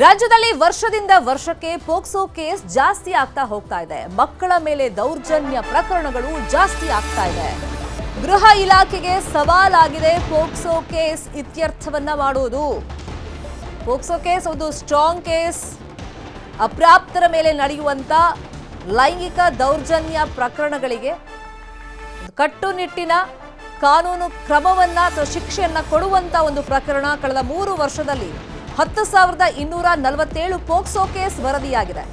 ರಾಜ್ಯದಲ್ಲಿ ವರ್ಷದಿಂದ ವರ್ಷಕ್ಕೆ ಪೋಕ್ಸೋ ಕೇಸ್ ಜಾಸ್ತಿ ಆಗ್ತಾ ಹೋಗ್ತಾ ಇದೆ. ಮಕ್ಕಳ ಮೇಲೆ ದೌರ್ಜನ್ಯ ಪ್ರಕರಣಗಳು ಜಾಸ್ತಿ ಆಗ್ತಾ ಇದೆ. ಗೃಹ ಇಲಾಖೆಗೆ ಸವಾಲಾಗಿದೆ ಪೋಕ್ಸೋ ಕೇಸ್ ಇತ್ಯರ್ಥವನ್ನ ಮಾಡುವುದು. ಪೋಕ್ಸೋ ಕೇಸ್ ಒಂದು ಸ್ಟ್ರಾಂಗ್ ಕೇಸ್. ಅಪ್ರಾಪ್ತರ ಮೇಲೆ ನಡೆಯುವಂತ ಲೈಂಗಿಕ ದೌರ್ಜನ್ಯ ಪ್ರಕರಣಗಳಿಗೆ ಕಟ್ಟುನಿಟ್ಟಿನ ಕಾನೂನು ಕ್ರಮವನ್ನ ಅಥವಾ ಶಿಕ್ಷೆಯನ್ನ ಕೊಡುವಂತ ಒಂದು ಪ್ರಕರಣ ಕಳೆದ ಮೂರು ವರ್ಷದಲ್ಲಿ ಹತ್ತು ಸಾವಿರದ ಇನ್ನೂರ ನಲವತ್ತೇಳು ಪೋಕ್ಸೋ ಕೇಸ್ ವರದಿಯಾಗಿದೆ.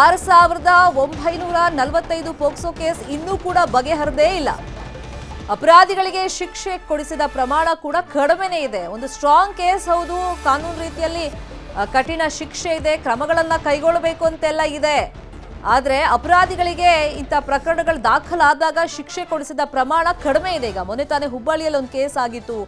ಆರು ಸಾವಿರದ ಒಂಬೈನೂರ ನಲವತ್ತೈದು ಪೋಕ್ಸೋ ಕೇಸ್ ಇನ್ನೂ ಕೂಡ ಬಗೆಹರದೇ ಇಲ್ಲ. ಅಪರಾಧಿಗಳಿಗೆ ಶಿಕ್ಷೆ ಕೊಡಿಸಿದ ಪ್ರಮಾಣ ಕೂಡ ಕಡಿಮೆನೇ ಇದೆ. ಒಂದು ಸ್ಟ್ರಾಂಗ್ ಕೇಸ್ ಹೌದು, ಕಾನೂನು ರೀತಿಯಲ್ಲಿ ಕಠಿಣ ಶಿಕ್ಷೆ ಇದೆ, ಕ್ರಮಗಳನ್ನ ಕೈಗೊಳ್ಳಬೇಕು ಅಂತೆಲ್ಲ ಇದೆ. ಆದ್ರೆ ಅಪರಾಧಿಗಳಿಗೆ ಇಂಥ ಪ್ರಕರಣಗಳು ದಾಖಲಾದಾಗ ಶಿಕ್ಷೆ ಕೊಡಿಸಿದ ಪ್ರಮಾಣ ಕಡಿಮೆ ಇದೆ. ಈಗ ಮೊನ್ನೆ ತಾನೇ ಹುಬ್ಬಳ್ಳಿಯಲ್ಲಿ ಒಂದು ಕೇಸ್ ಆಗಿತ್ತು.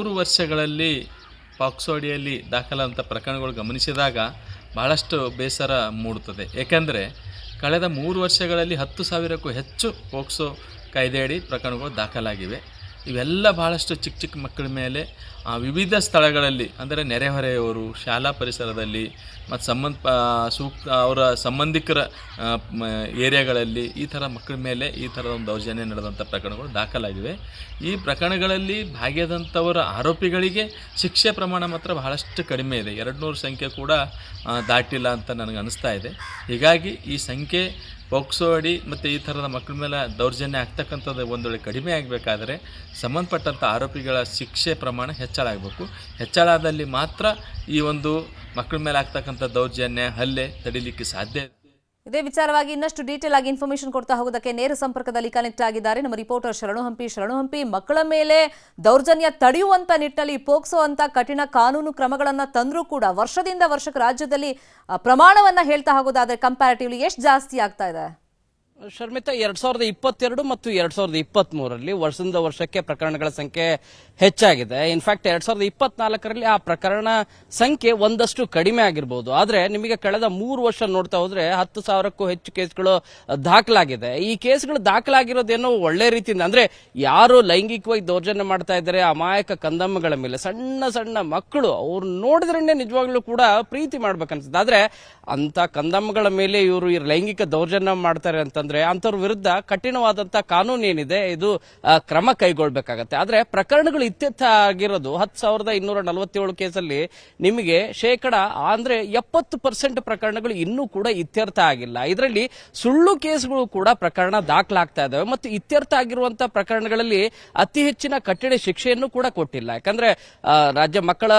ಮೂರು ವರ್ಷಗಳಲ್ಲಿ ಪಾಕ್ಸೋ ಅಡಿಯಲ್ಲಿ ದಾಖಲಾದಂಥ ಪ್ರಕರಣಗಳು ಗಮನಿಸಿದಾಗ ಬಹಳಷ್ಟು ಬೇಸರ ಮೂಡುತ್ತದೆ. ಏಕೆಂದರೆ ಕಳೆದ ಮೂರು ವರ್ಷಗಳಲ್ಲಿ ಹತ್ತು ಸಾವಿರಕ್ಕೂ ಹೆಚ್ಚು ಪೋಕ್ಸೋ ಕಾಯ್ದೆಯಡಿ ಪ್ರಕರಣಗಳು ದಾಖಲಾಗಿವೆ. ಇವೆಲ್ಲ ಬಹಳಷ್ಟು ಚಿಕ್ಕ ಚಿಕ್ಕ ಮಕ್ಕಳ ಮೇಲೆ ವಿವಿಧ ಸ್ಥಳಗಳಲ್ಲಿ, ಅಂದರೆ ನೆರೆಹೊರೆಯವರು, ಶಾಲಾ ಪರಿಸರದಲ್ಲಿ, ಮತ್ತು ಸಂಬಂಧ ಸೂಕ್ತ ಅವರ ಸಂಬಂಧಿಕರ ಏರಿಯಾಗಳಲ್ಲಿ ಈ ಥರ ಮಕ್ಕಳ ಮೇಲೆ ಈ ಥರದ ಒಂದು ದೌರ್ಜನ್ಯ ನಡೆದಂಥ ಪ್ರಕರಣಗಳು ದಾಖಲಾಗಿವೆ. ಈ ಪ್ರಕರಣಗಳಲ್ಲಿ ಭಾಗಿಯಾದಂಥವರ ಆರೋಪಿಗಳಿಗೆ ಶಿಕ್ಷೆ ಪ್ರಮಾಣ ಮಾತ್ರ ಬಹಳಷ್ಟು ಕಡಿಮೆ ಇದೆ. ಎರಡು ನೂರು ಸಂಖ್ಯೆ ಕೂಡ ದಾಟಿಲ್ಲ ಅಂತ ನನಗೆ ಅನಿಸ್ತಾ ಇದೆ. ಹೀಗಾಗಿ ಈ ಸಂಖ್ಯೆ ಪೋಕ್ಸೋ ಅಡಿ ಮತ್ತು ಈ ಥರದ ಮಕ್ಕಳ ಮೇಲೆ ದೌರ್ಜನ್ಯ ಆಗ್ತಕ್ಕಂಥದ್ದು ಒಂದು ವೇಳೆ ಕಡಿಮೆ ಆಗಬೇಕಾದ್ರೆ ಸಂಬಂಧಪಟ್ಟಂಥ ಆರೋಪಿಗಳ ಶಿಕ್ಷೆ ಪ್ರಮಾಣ ಹೆಚ್ಚಳ ಆಗಬೇಕು. ಹೆಚ್ಚಳ ಆದಲ್ಲಿ ಮಾತ್ರ ಈ ಒಂದು ಮಕ್ಕಳ ಮೇಲೆ ಆಗ್ತಕ್ಕಂಥ ದೌರ್ಜನ್ಯ, ಹಲ್ಲೆ ತಡಿಲಿಕ್ಕೆ ಸಾಧ್ಯ ಇದೆ ವಿಚಾರವಾಗಿ ಇನ್ನಷ್ಟು ಡೀಟೇಲ್ ಆಗಿ ಇನ್ಫಾರ್ಮೇಶನ್ ಕೊಡ್ತಾ ಹೋಗೋದಕ್ಕೆ ನೇರ ಸಂಪರ್ಕದಲ್ಲಿ ಕನೆಕ್ಟ್ ಆಗಿದ್ದಾರೆ. ನಮ್ಮ ರಿಪೋರ್ಟರ್ ಶರಣು ಹಂಪಿ. ಶರಣು ಹಂಪಿ, ಮಕ್ಕಳ ಮೇಲೆ ದೌರ್ಜನ್ಯ ತಡೆಯುವಂತ ನಿಟ್ಟಿನಲ್ಲಿ ಪೋಕ್ಸೋ ಅಂತ ಕಠಿಣ ಕಾನೂನು ಕ್ರಮಗಳನ್ನ ತಂದ್ರೂ ಕೂಡ ವರ್ಷದಿಂದ ವರ್ಷಕ್ಕೆ ರಾಜ್ಯದಲ್ಲಿ ಪ್ರಮಾಣವನ್ನ ಹೇಳ್ತಾ ಹೋಗೋದಾದ್ರೆ ಕಂಪ್ಯಾರಿಟಿವ್ಲಿ ಎಷ್ಟು ಜಾಸ್ತಿ ಆಗ್ತಾ ಇದೆ? ಶರ್ಮಿತಾ, ಎರಡ್ ಸಾವಿರದ ಇಪ್ಪತ್ತೆರಡು ಮತ್ತು ಎರಡ್ ಸಾವಿರದ ಇಪ್ಪತ್ತ್ ಮೂರರಲ್ಲಿ ವರ್ಷದಿಂದ ವರ್ಷಕ್ಕೆ ಪ್ರಕರಣಗಳ ಸಂಖ್ಯೆ ಹೆಚ್ಚಾಗಿದೆ. ಇನ್ಫ್ಯಾಕ್ಟ್ ಎರಡ್ ಸಾವಿರದ ಇಪ್ಪತ್ನಾಲ್ಕರಲ್ಲಿ ಆ ಪ್ರಕರಣ ಸಂಖ್ಯೆ ಒಂದಷ್ಟು ಕಡಿಮೆ ಆಗಿರ್ಬೋದು. ಆದ್ರೆ ನಿಮಗೆ ಕಳೆದ ಮೂರು ವರ್ಷ ನೋಡ್ತಾ ಹೋದ್ರೆ ಹತ್ತು ಸಾವಿರಕ್ಕೂ ಹೆಚ್ಚು ಕೇಸ್ಗಳು ದಾಖಲಾಗಿದೆ. ಈ ಕೇಸ್ಗಳು ದಾಖಲಾಗಿರೋದೇನೋ ಒಳ್ಳೆ ರೀತಿಯಿಂದ, ಅಂದ್ರೆ ಯಾರು ಲೈಂಗಿಕವಾಗಿ ದೌರ್ಜನ್ಯ ಮಾಡ್ತಾ ಇದ್ದಾರೆ, ಅಮಾಯಕ ಕಂದಮ್ಮಗಳ ಮೇಲೆ, ಸಣ್ಣ ಸಣ್ಣ ಮಕ್ಕಳು, ಅವ್ರು ನೋಡಿದ್ರೇನೆ ನಿಜವಾಗ್ಲೂ ಕೂಡ ಪ್ರೀತಿ ಮಾಡ್ಬೇಕನ್ಸುತ್ತೆ. ಆದ್ರೆ ಅಂತ ಕಂದಮ್ಮಗಳ ಮೇಲೆ ಇವರು ಲೈಂಗಿಕ ದೌರ್ಜನ್ಯ ಮಾಡ್ತಾರೆ ಅಂತಂದ್ರೆ ಅಂತವ್ರ ವಿರುದ್ಧ ಕಠಿಣವಾದಂತ ಕಾನೂನು ಏನಿದೆ, ಇದು ಕ್ರಮ ಕೈಗೊಳ್ಬೇಕಾಗತ್ತೆ. ಆದ್ರೆ ಪ್ರಕರಣಗಳು ಇತ್ಯರ್ಥ ಆಗಿರೋದು ಹತ್ತು ಸಾವಿರದ ಇನ್ನೂರ ನಲವತ್ತೇಳು ಕೇಸಲ್ಲಿ ನಿಮಗೆ ಶೇಕಡ, ಅಂದ್ರೆ ಎಪ್ಪತ್ತು ಪರ್ಸೆಂಟ್ ಪ್ರಕರಣಗಳು ಇನ್ನೂ ಕೂಡ ಇತ್ಯರ್ಥ ಆಗಿಲ್ಲ. ಇದರಲ್ಲಿ ಸುಳ್ಳು ಕೇಸ್ಗಳು ಕೂಡ ಪ್ರಕರಣ ದಾಖಲಾಗ್ತಾ ಇದಾವೆ ಮತ್ತು ಇತ್ಯರ್ಥ ಆಗಿರುವಂತಹ ಪ್ರಕರಣಗಳಲ್ಲಿ ಅತಿ ಹೆಚ್ಚಿನ ಕಠಿಣ ಶಿಕ್ಷೆಯನ್ನು ಕೂಡ ಕೊಟ್ಟಿಲ್ಲ. ಯಾಕಂದ್ರೆ ರಾಜ್ಯ ಮಕ್ಕಳ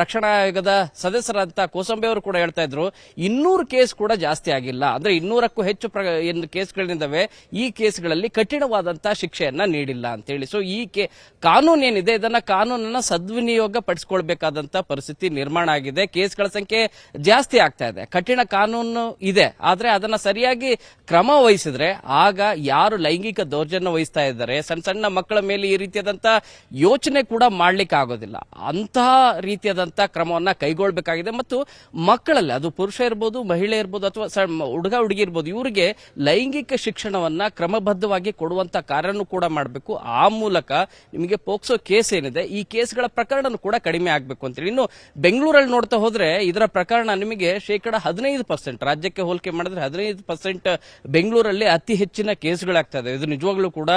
ರಕ್ಷಣಾ ಆಯೋಗದ ಸದಸ್ಯರಂತ ಕೋಸಂಬೆ ಅವರು ಕೂಡ ಹೇಳ್ತಾ ಇದ್ರು, ಇನ್ನೂರು ಕೇಸ್ ಕೂಡ ಜಾಸ್ತಿ ಆಗಿಲ್ಲ. ಅಂದ್ರೆ ಇನ್ನೂರಕ್ಕೂ ಹೆಚ್ಚು ಏನು ಕೇಸ್ಗಳಿದ್ದಾವೆ ಈ ಕೇಸ್ಗಳಲ್ಲಿ ಕಠಿಣವಾದಂತಹ ಶಿಕ್ಷೆಯನ್ನ ನೀಡಿಲ್ಲ ಅಂತ ಹೇಳಿ ಸೊ ಈ ಕೇ, ಕಾನೂನು ಏನಿದೆ, ಇದನ್ನ ಕಾನೂನನ್ನ ಸದ್ವಿನಿಯೋಗ ಪಡಿಸ್ಕೊಳ್ಬೇಕಾದಂತ ಪರಿಸ್ಥಿತಿ ನಿರ್ಮಾಣ ಆಗಿದೆ. ಕೇಸ್ಗಳ ಸಂಖ್ಯೆ ಜಾಸ್ತಿ ಆಗ್ತಾ ಇದೆ. ಕಠಿಣ ಕಾನೂನು ಇದೆ. ಆದ್ರೆ ಅದನ್ನ ಸರಿಯಾಗಿ ಕ್ರಮ ವಹಿಸಿದ್ರೆ, ಆಗ ಯಾರು ಲೈಂಗಿಕ ದೌರ್ಜನ್ಯ ವಹಿಸ್ತಾ ಇದ್ದಾರೆ ಸಣ್ಣ ಸಣ್ಣ ಮಕ್ಕಳ ಮೇಲೆ ಈ ರೀತಿಯಾದಂತಹ ಯೋಚನೆ ಕೂಡ ಮಾಡ್ಲಿಕ್ಕೆ ಆಗೋದಿಲ್ಲ ಅಂತಹ ರೀತಿಯಾದಂತಹ ಕ್ರಮವನ್ನ ಕೈಗೊಳ್ಬೇಕಾಗಿದೆ. ಮತ್ತು ಮಕ್ಕಳಲ್ಲಿ, ಅದು ಪುರುಷ ಇರ್ಬೋದು, ಮಹಿಳೆ ಇರ್ಬೋದು, ಅಥವಾ ಹುಡುಗ, ಹುಡುಗಿ ಇರ್ಬೋದು, ಇವರಿಗೆ ಲೈಂಗಿಕ ಶಿಕ್ಷಣವನ್ನ ಕ್ರಮಬದ್ಧವಾಗಿ ಕೊಡುವಂತ ಕಾರ್ಯನೂ ಕೂಡ ಮಾಡಬೇಕು. ಆ ಮೂಲಕ ನಿಮಗೆ ಪೋಕ್ಸೋ ಕೇಸ್ ಏನಿದೆ, ಈ ಕೇಸ್ಗಳ ಪ್ರಕರಣ ಕೂಡ ಕಡಿಮೆ ಆಗಬೇಕು ಅಂತೇಳಿ ಇನ್ನು ಬೆಂಗಳೂರಲ್ಲಿ ನೋಡ್ತಾ ಹೋದ್ರೆ ಇದರ ಪ್ರಕರಣ ನಿಮಗೆ ಶೇಕಡ ಹದಿನೈದು ಪರ್ಸೆಂಟ್, ರಾಜ್ಯಕ್ಕೆ ಹೋಲಿಕೆ ಮಾಡಿದ್ರೆ ಹದಿನೈದು ಪರ್ಸೆಂಟ್ ಬೆಂಗಳೂರಲ್ಲಿ ಅತಿ ಹೆಚ್ಚಿನ ಕೇಸ್ಗಳಾಗ್ತಾ ಇದೆ. ನಿಜವಾಗ್ಲೂ ಕೂಡ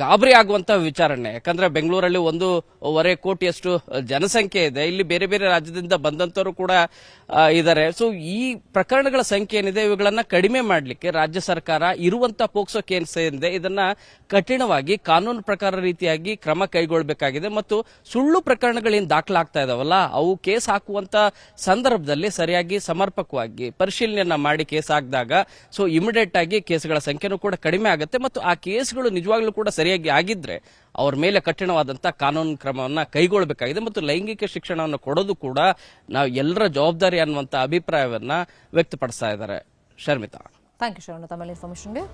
ಗಾಬರಿ ಆಗುವಂತ ವಿಚಾರಣೆ. ಯಾಕಂದ್ರೆ ಬೆಂಗಳೂರಲ್ಲಿ ಒಂದೂವರೆ ಕೋಟಿಯಷ್ಟು ಜನಸಂಖ್ಯೆ ಇದೆ. ಇಲ್ಲಿ ಬೇರೆ ಬೇರೆ ರಾಜ್ಯದಿಂದ ಬಂದಂತವರು ಕೂಡ ಇದ್ದಾರೆ ಸೊ ಈ ಪ್ರಕರಣಗಳ ಸಂಖ್ಯೆ ಏನಿದೆ, ಇವುಗಳನ್ನ ಕಡಿಮೆ ಮಾಡಲಿಕ್ಕೆ ರಾಜ್ಯ ಸರ್ಕಾರ ಇರುವಂತಹ ಪೋಕ್ಸೋ ಕೇಸ್ ಏನಿದೆ, ಇದನ್ನ ಕಠಿಣವಾಗಿ ಕಾನೂನು ಪ್ರಕಾರ ರೀತಿಯಾಗಿ ಕ್ರಮ ಕೈಗೊಳ್ಳಬೇಕಾಗಿದೆ ಮತ್ತು ಸುಳ್ಳು ಪ್ರಕರಣಗಳೇನು ದಾಖಲಾಗ್ತಾ ಇದಾವಲ್ಲ, ಅವು ಕೇಸ್ ಹಾಕುವಂತ ಸಂದರ್ಭದಲ್ಲಿ ಸರಿಯಾಗಿ ಸಮರ್ಪಕವಾಗಿ ಪರಿಶೀಲನೆಯನ್ನ ಮಾಡಿ ಕೇಸ್ ಹಾಕಿದಾಗ ಸೊ ಇಮಿಡಿಯೇಟ್ ಆಗಿ ಕೇಸ್ಗಳ ಸಂಖ್ಯೆನೂ ಕೂಡ ಕಡಿಮೆ ಆಗುತ್ತೆ. ಮತ್ತು ಆ ಕೇಸ್ಗಳು ನಿಜವಾಗ್ಲೂ ಕೂಡ ಸರಿಯಾಗಿ ಆಗಿದ್ರೆ ಅವ್ರ ಮೇಲೆ ಕಠಿಣವಾದಂತ ಕಾನೂನು ಕ್ರಮವನ್ನ ಕೈಗೊಳ್ಳಬೇಕಾಗಿದೆ ಮತ್ತು ಲೈಂಗಿಕ ಶಿಕ್ಷಣವನ್ನು ಕೊಡೋದು ಕೂಡ ನಾವು ಎಲ್ಲರ ಜವಾಬ್ದಾರಿ ಅನ್ನುವಂತ ಅಭಿಪ್ರಾಯವನ್ನ ವ್ಯಕ್ತಪಡಿಸ್ತಾ ಇದ್ದಾರೆ. ಶರ್ಮಿತಾ. Thank you ಇನ್ಫಾರ್ಮೇಷನ್ಗೆ